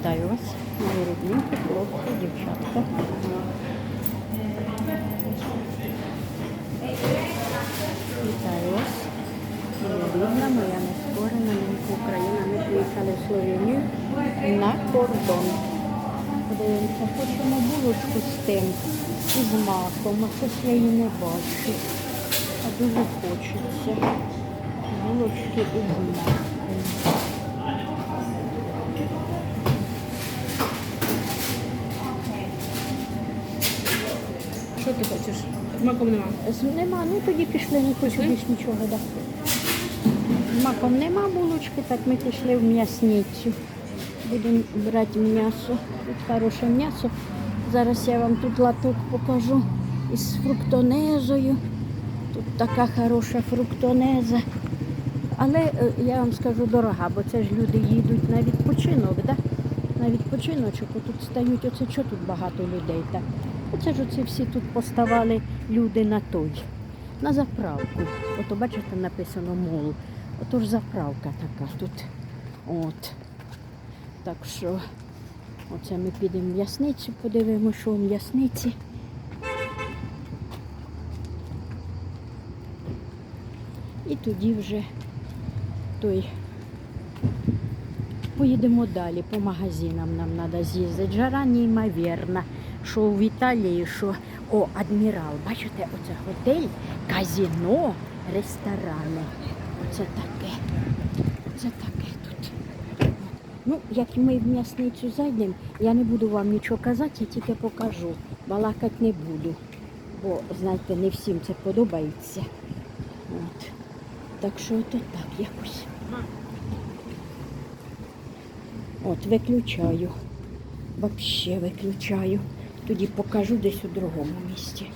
Вітаю вас, мої рідненькі, хлопці, дівчатка. Вітаю вас. Моя рідна, моя нескорена ненька Україна. Ми приїхали в Словенію на кордон. Подивимося, хочемо булочку з тим, з маком, а щось я її не бачу. А дуже хочеться. Булочки з маком. Що ти хочеш? Маком нема. Нема, ну тоді пішли, не хочу більш нічого. Да. Маком нема булочки, так ми пішли в м'ясницю. Будемо брати м'ясо. Тут хороше м'ясо. Зараз я вам тут латок покажу із фруктонезою. Тут така хороша фруктонеза. Але е, я вам скажу дорога, бо це ж люди їдуть на відпочинок, да? на відпочиночок. Тут стають, оце що тут багато людей. Так? Оце ж оці всі тут поставали люди на той, на заправку. Ото бачите, написано мол. Ото ж заправка така тут. От. Так що оце ми підемо в м'ясницю, подивимося, що в м'ясниці. І тоді вже той поїдемо далі по магазинам. Нам треба з'їздити. Жара неймовірна. Що в Італії, що о, адмірал. Бачите, оце готель, казіно, ресторани. Оце таке. Це таке тут. Ну, як ми в м'ясницю зайдемо, я не буду вам нічого казати, я тільки покажу. Балакати не буду. Бо, знаєте, не всім це подобається. От. Так що то так якось. От, виключаю. Вообще виключаю. Тоді покажу десь у другому місці.